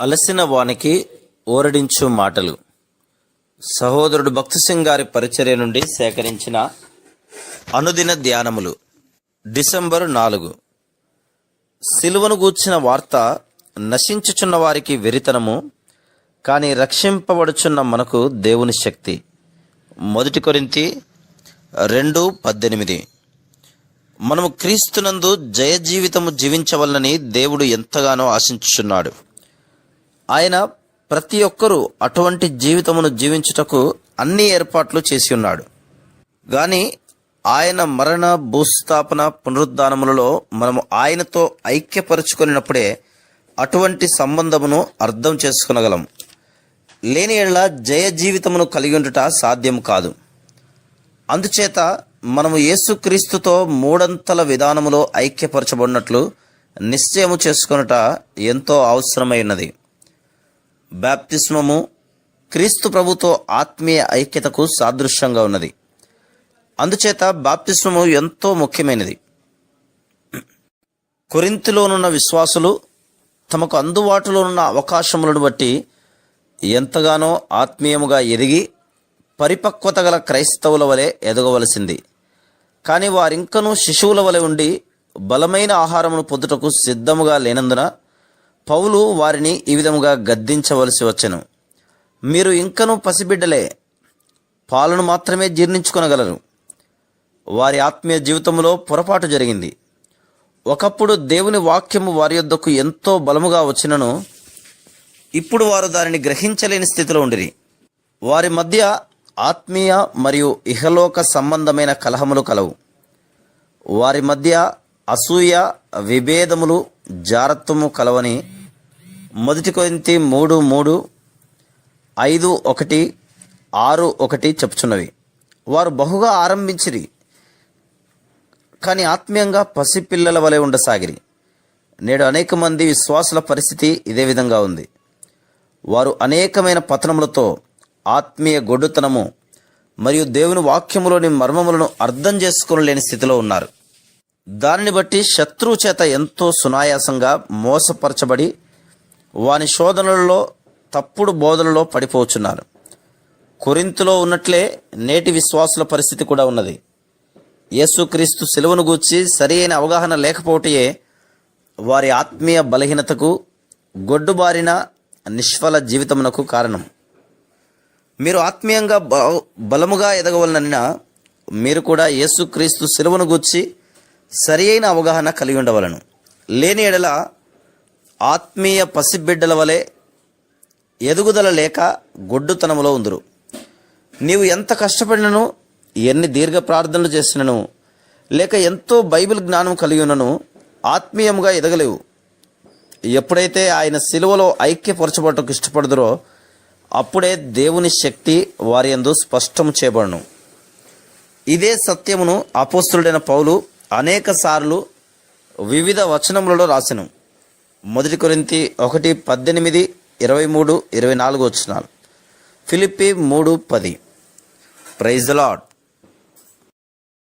అలసిన వానికి ఓరడించు మాటలు. సహోదరుడు భక్తి సింగ్ గారి పరిచర్య నుండి సేకరించిన అనుదిన ధ్యానములు. డిసెంబర్ నాలుగు. సిలువను గూర్చిన వార్త నశించుచున్న వారికి వెరితనము కానీ రక్షింపబడుచున్న మనకు దేవుని శక్తి. మొదటి కొరింతి రెండు పద్దెనిమిది. మనము క్రీస్తునందు జయజీవితము జీవించవలనని దేవుడు ఎంతగానో ఆశించుచున్నాడు. ఆయన ప్రతి ఒక్కరూ అటువంటి జీవితమును జీవించుటకు అన్ని ఏర్పాట్లు చేసి ఉన్నాడు. గాని ఆయన మరణ భూస్థాపన పునరుద్ధానములలో మనము ఆయనతో ఐక్యపరుచుకున్నప్పుడే అటువంటి సంబంధమును అర్థం చేసుకునగలం. లేని ఎడల జయ జీవితమును కలిగి ఉండుట సాధ్యం కాదు. అందుచేత మనము యేసుక్రీస్తుతో మూడంతల విధానములో ఐక్యపరచబడినట్లు నిశ్చయము చేసుకొనుట ఎంతో అవసరమైనది. బాప్తిస్మము క్రీస్తు ప్రభుతో ఆత్మీయ ఐక్యతకు సాదృశ్యంగా ఉన్నది. అందుచేత బాప్తిస్మము ఎంతో ముఖ్యమైనది. కొరింతిలోనున్న విశ్వాసులు తమకు అందుబాటులోనున్న అవకాశములను బట్టి ఎంతగానో ఆత్మీయముగా ఎదిగి పరిపక్వత గల క్రైస్తవుల వలె ఎదగవలసింది. కానీ వారింకనూ శిశువుల వలె ఉండి బలమైన ఆహారమును పొందుటకు సిద్ధముగా లేనందున పౌలు వారిని ఈ విధముగా గద్దించవలసి వచ్చెను. మీరు ఇంకనూ పసిబిడ్డలే పాలను మాత్రమే జీర్ణించుకొనగలరు. వారి ఆత్మీయ జీవితంలో పొరపాటు జరిగింది. ఒకప్పుడు దేవుని వాక్యము వారి యొద్దకు ఎంతో బలముగా వచ్చినను ఇప్పుడు వారు దానిని గ్రహించలేని స్థితిలో ఉండిరి. వారి మధ్య ఆత్మీయ మరియు ఇహలోక సంబంధమైన కలహములు కలవు. వారి మధ్య అసూయ విభేదములు జారత్వము కలవని మొదటి కొంత మూడు మూడు ఐదు ఒకటి ఆరు ఒకటి చెప్పుచున్నవి. వారు బహుగా ఆరంభించిరి కానీ ఆత్మీయంగా పసిపిల్లల వలె ఉండసాగిరి. నేడు అనేక మంది విశ్వాసుల పరిస్థితి ఇదే విధంగా ఉంది. వారు అనేకమైన పతనములతో ఆత్మీయ గొడ్డుతనము మరియు దేవుని వాక్యములోని మర్మములను అర్థం చేసుకోలేని స్థితిలో ఉన్నారు. దానిని బట్టి శత్రువు చేత ఎంతో సునాయాసంగా మోసపరచబడి వాని శోధనలలో తప్పుడు బోధనలో పడిపోచున్నారు. కొరింతలో ఉన్నట్లే నేటి విశ్వాసుల పరిస్థితి కూడా ఉన్నది. యేసుక్రీస్తు సెలవును గూర్చి సరి అయిన అవగాహన లేకపోవటయే వారి ఆత్మీయ బలహీనతకు గొడ్డుబారిన నిష్ఫల జీవితమునకు కారణం. మీరు ఆత్మీయంగా బ- బలముగా ఎదగవలనన్న మీరు కూడా యేసుక్రీస్తు సెలవును గూర్చి సరియైన అవగాహన కలిగి ఉండవలను. లేని ఎడల ఆత్మీయ పసిబిడ్డల వలె ఎదుగుదల లేక గొడ్డుతనములో ఉందురు. నీవు ఎంత కష్టపడినను ఎన్ని దీర్ఘ ప్రార్థనలు చేసినను లేక ఎంతో బైబిల్ జ్ఞానం కలిగి ఉన్నను ఆత్మీయంగా ఎదగలేవు. ఎప్పుడైతే ఆయన సిలువలో ఐక్యపరచబడటకు ఇష్టపడదురో అప్పుడే దేవుని శక్తి వారి యందు స్పష్టం చేయబడను. ఇదే సత్యమును అపోస్తుడైన పౌలు అనేక సార్లు వివిధ వచనములలో రాసెను. మొదటి కొరింతి ఒకటి పద్దెనిమిది ఇరవై మూడు ఇరవై నాలుగు వచ్చినాలు. ఫిలిప్పి మూడు పది. Praise the lord